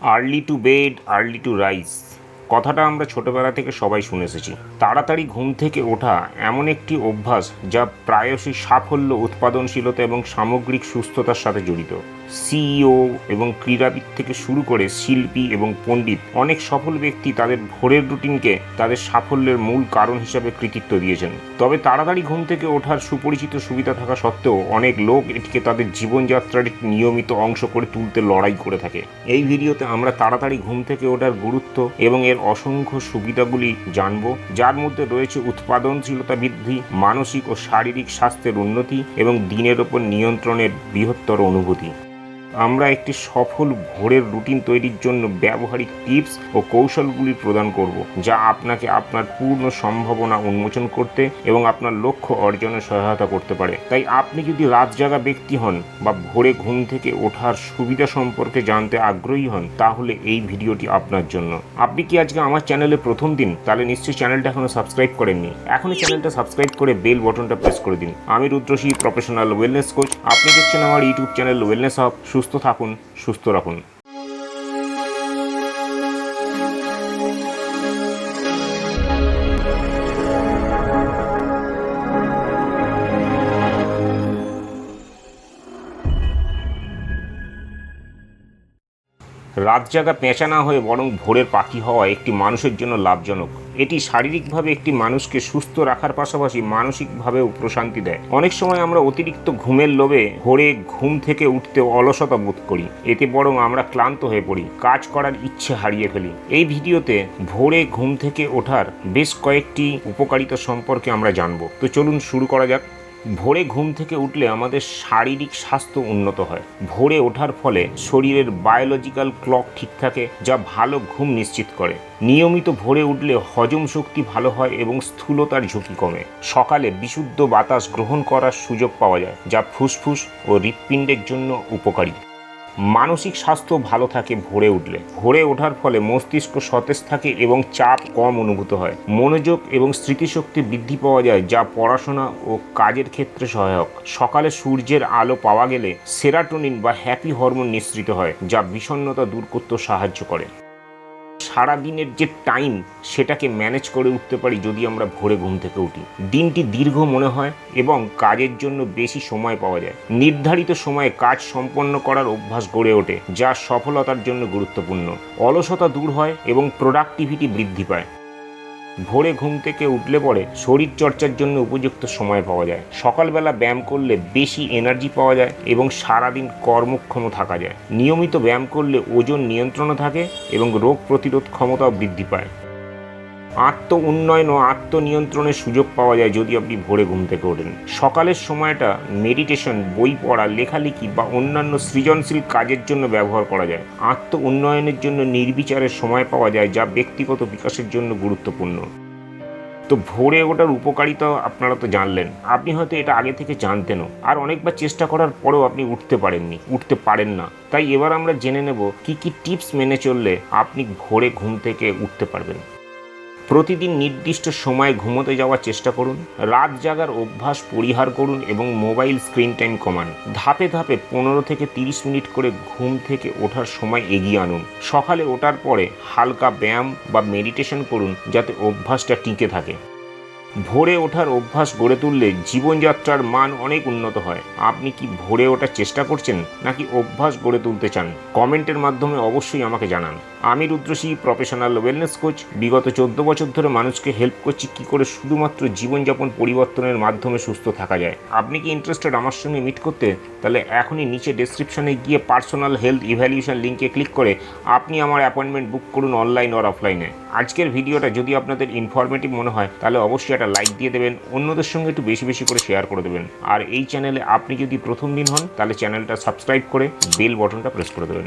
Early to bed early to rise কথাটা আমরা ছোটবেলা থেকে সবাই শুনে এসেছি। তাড়াতাড়ি ঘুম থেকে ওঠা এমন একটি অভ্যাস যা প্রায়শই সাফল্য, উৎপাদনশীলতা এবং সামগ্রিক সুস্থতার সাথে জড়িত। সিইও এবং ক্রীড়াবিদ থেকে শুরু করে শিল্পী এবং পণ্ডিত অনেক সফল ব্যক্তি তাদের ভোরের রুটিনকে তাদের সাফল্যের মূল কারণ হিসাবে কৃতিত্ব দিয়েছেন। তবে তাড়াতাড়ি ঘুম থেকে ওঠার সুপরিচিত সুবিধা থাকা সত্ত্বেও অনেক লোক এটিকে তাদের জীবনযাত্রার নিয়মিত অংশ করে তুলতে লড়াই করে থাকে। এই ভিডিওতে আমরা তাড়াতাড়ি ঘুম থেকে ওঠার গুরুত্ব এবং এর অসংখ্য সুবিধাগুলি জানব, যার মধ্যে রয়েছে উৎপাদনশীলতা বৃদ্ধি, মানসিক ও শারীরিক স্বাস্থ্যের উন্নতি এবং দিনের ওপর নিয়ন্ত্রণের বৃহত্তর অনুভূতি। আমরা একটি সফল ভোরের রুটিন তৈরির জন্য ব্যবহারিক টিপস ও কৌশলগুলি প্রদান করব, যা আপনাকে আপনার পূর্ণ সম্ভাবনা উন্মোচন করতে এবং আপনার লক্ষ্য অর্জনে সহায়তা করতে পারে। তাই আপনি যদি রাত জাগা ব্যক্তি হন বা ভোরে ঘুম থেকে ওঠার সুবিধা সম্পর্কে জানতে আগ্রহী হন, তাহলে এই ভিডিওটি আপনার জন্য। আপনি কি আজকে আমার চ্যানেলে প্রথম দিন? তাহলে নিশ্চয়ই চ্যানেলটা এখনও সাবস্ক্রাইব করেননি। এখনই চ্যানেলটা সাবস্ক্রাইব করে বেল বটনটা প্রেস করে দিন। আমি রুদ্রশী প্রফেশনাল ওয়েলনেস কোচ আপনি দেখছেন আমার ইউটিউব চ্যানেল ওয়েলনেস হাব সুস্থ থাকুন সুস্থ রাখুন। রাত জাগা পেঁচা না হয়ে বরং ভোরের পাখি হওয়া একটি মানুষের জন্য লাভজনক। এটি শারীরিকভাবে একটি মানুষকে সুস্থ রাখার পাশাপাশি মানসিকভাবেও প্রশান্তি দেয়। অনেক সময় আমরা অতিরিক্ত ঘুমের লোভে ভোরে ঘুম থেকে উঠতে অলসতা বোধ করি। এতে বরং আমরা ক্লান্ত হয়ে পড়ি। কাজ করার ইচ্ছে হারিয়ে ফেলি। এই ভিডিওতে ভোরে ঘুম থেকে ওঠার বেশ কয়েকটি উপকারিতা সম্পর্কে আমরা জানব। তো চলুন শুরু করা যাক। ভোরে ঘুম থেকে উঠলে আমাদের শারীরিক স্বাস্থ্য উন্নত হয়। ভোরে ওঠার ফলে শরীরের বায়োলজিক্যাল ক্লক ঠিক থাকে, যা ভালো ঘুম নিশ্চিত করে। নিয়মিত ভোরে উঠলে হজম শক্তি ভালো হয় এবং স্থূলতার ঝুঁকি কমে। সকালে বিশুদ্ধ বাতাস গ্রহণ করার সুযোগ পাওয়া যায়, যা ফুসফুস ও হৃৎপিণ্ডের জন্য উপকারী। মানসিক স্বাস্থ্য ভালো থাকে ভরে উঠলে। ভরে ওঠার ফলে মস্তিষ্ক সতেজ থাকে এবং চাপ কম অনুভূত হয়। মনোযোগ এবং স্মৃতিশক্তি বৃদ্ধি পাওয়া যায়, যা পড়াশোনা ও কাজের ক্ষেত্রে সহায়ক। সকালে সূর্যের আলো পাওয়া গেলে সেরাটোনিন বা হ্যাপি হরমোন নিঃসৃত হয়, যা বিষণ্ণতা দূর করতে সাহায্য করে। সারা দিনের যে টাইম সেটাকে ম্যানেজ করে উঠতে পারি যদি আমরা ভোরে ঘুম থেকে উঠি। দিনটি দীর্ঘ মনে হয় এবং কাজের জন্য বেশি সময় পাওয়া যায়। নির্ধারিত সময়ে কাজ সম্পন্ন করার অভ্যাস গড়ে ওঠে, যা সফলতার জন্য গুরুত্বপূর্ণ। অলসতা দূর হয় এবং প্রোডাক্টিভিটি বৃদ্ধি পায়। ভোরে ঘুম থেকে উঠলে পরে শরীর চর্চার জন্য উপযুক্ত সময় পাওয়া যায়। সকালবেলা ব্যায়াম করলে বেশি এনার্জি পাওয়া যায় এবং সারাদিন কর্মক্ষম থাকা যায়। নিয়মিত ব্যায়াম করলে ওজন নিয়ন্ত্রণে থাকে এবং রোগ প্রতিরোধ ক্ষমতাও বৃদ্ধি পায়। আত্ম উন্নয়ন ও আত্মনিয়ন্ত্রণের সুযোগ পাওয়া যায় যদি আপনি ভোরে ঘুম থেকে ওঠেন। সকালের সময়টা মেডিটেশন বই পড়া, লেখালেখি বা অন্যান্য সৃজনশীল কাজের জন্য ব্যবহার করা যায়। আত্ম উন্নয়নের জন্য নির্বিচারের সময় পাওয়া যায়, যা ব্যক্তিগত বিকাশের জন্য গুরুত্বপূর্ণ। তো ভোরে ওঠার উপকারিতা আপনারা তো জানলেন। আপনি হয়তো এটা আগে থেকে জানতেনও। আর অনেকবার চেষ্টা করার পরেও আপনি উঠতে পারেননি, উঠতে পারেন না। তাই এবার আমরা জেনে নেব কি কি টিপস মেনে চললে আপনি ভোরে ঘুম থেকে উঠতে পারবেন। প্রতিদিন নির্দিষ্ট সময়ে ঘুমোতে যাওয়ার চেষ্টা করুন, রাত জাগার অভ্যাস পরিহার করুন এবং মোবাইল স্ক্রিন টাইম কমান। ধাপে ধাপে পনেরো থেকে তিরিশ মিনিট করে ঘুম থেকে ওঠার সময় এগিয়ে আনুন। সকালে ওঠার পরে হালকা ব্যায়াম বা মেডিটেশন করুন যাতে অভ্যাসটা টিকে থাকে। ভোরে ওঠার অভ্যাস গড়ে তুললে জীবনযাত্রার মান অনেক উন্নত হয়। আপনি কি ভোরে ওঠার চেষ্টা করছেন, নাকি অভ্যাস গড়ে তুলতে চান? কমেন্টের মাধ্যমে অবশ্যই আমাকে জানান। আমি রুদ্রশী প্রফেশনাল ওয়েলনেস কোচ বিগত চোদ্দ বছর ধরে মানুষকে হেল্প করছি কি করে শুধুমাত্র জীবনযাপন পরিবর্তনের মাধ্যমে সুস্থ থাকা যায়। আপনি কি ইন্টারেস্টেড আমার সঙ্গে মিট করতে? তাহলে এখনই নিচে ডেসক্রিপশনে গিয়ে পার্সোনাল হেলথ ইভ্যালুয়েশন লিঙ্কে ক্লিক করে আপনি আমার অ্যাপয়েন্টমেন্ট বুক করুন অনলাইন আর অফলাইনে আজকের ভিডিওটা যদি আপনাদের ইনফরমেটিভ মনে হয়, তাহলে অবশ্যই একটা লাইক দিয়ে দেবেন, অন্যদের সঙ্গে একটু বেশি বেশি করে শেয়ার করে দেবেন। আর এই চ্যানেলে আপনি যদি প্রথম দিন হন, তাহলে চ্যানেলটা সাবস্ক্রাইব করে বেল বটনটা প্রেস করে দেবেন।